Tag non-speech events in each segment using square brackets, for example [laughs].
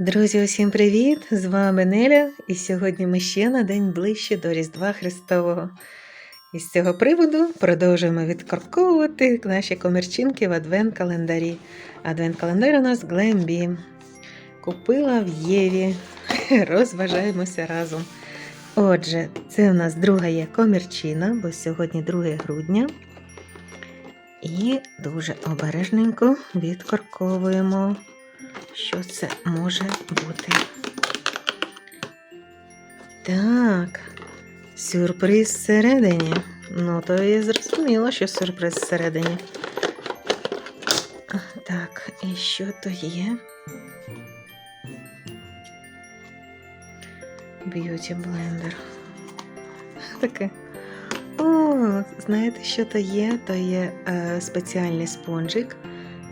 Друзі, усім привіт! З вами Неля, і сьогодні ми ще на день ближче до Різдва Христового. І з цього приводу продовжуємо відкорковувати наші комірчинки в адвент-календарі. Адвент-календар у нас Глембі. Купила в Єві. [laughs] Розважаємося разом. Отже, це у нас друга є комірчина, бо сьогодні 2 грудня. І дуже обережненько відкорковуємо що це може бути. Так, сюрприз всередині. Ну, то я зрозуміла, що сюрприз всередині. Так, і що то є? Б'юті блендер. Таке. О, знаєте, що то є? То є е, спеціальний спонжик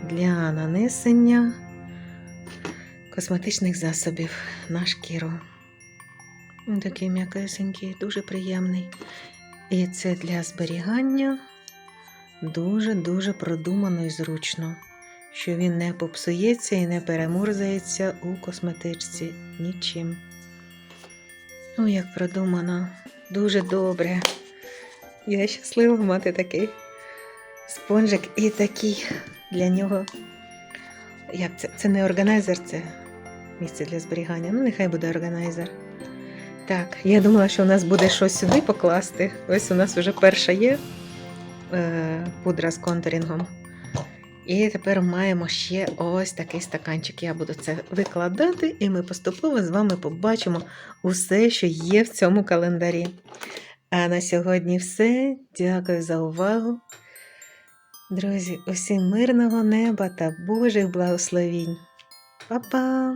для нанесення косметичних засобів на шкіру. Він Такий м'якесенький, дуже приємний. І це для зберігання дуже-дуже продумано і зручно, що він не попсується і не перемурзається у косметичці нічим. Ну, як продумано, дуже добре. Я щаслива мати такий спонжик і такий для нього. Як це? Це не органайзер, це місце для зберігання. Ну, нехай буде органайзер. Так, я думала, що у нас буде щось сюди покласти. Ось у нас вже перша є е, пудра з контурінгом. І тепер маємо ще ось такий стаканчик. Я буду це викладати, і ми поступово з вами побачимо усе, що є в цьому календарі. А на сьогодні все. Дякую за увагу. Друзі, усім мирного неба та Божих благословінь. Па-па!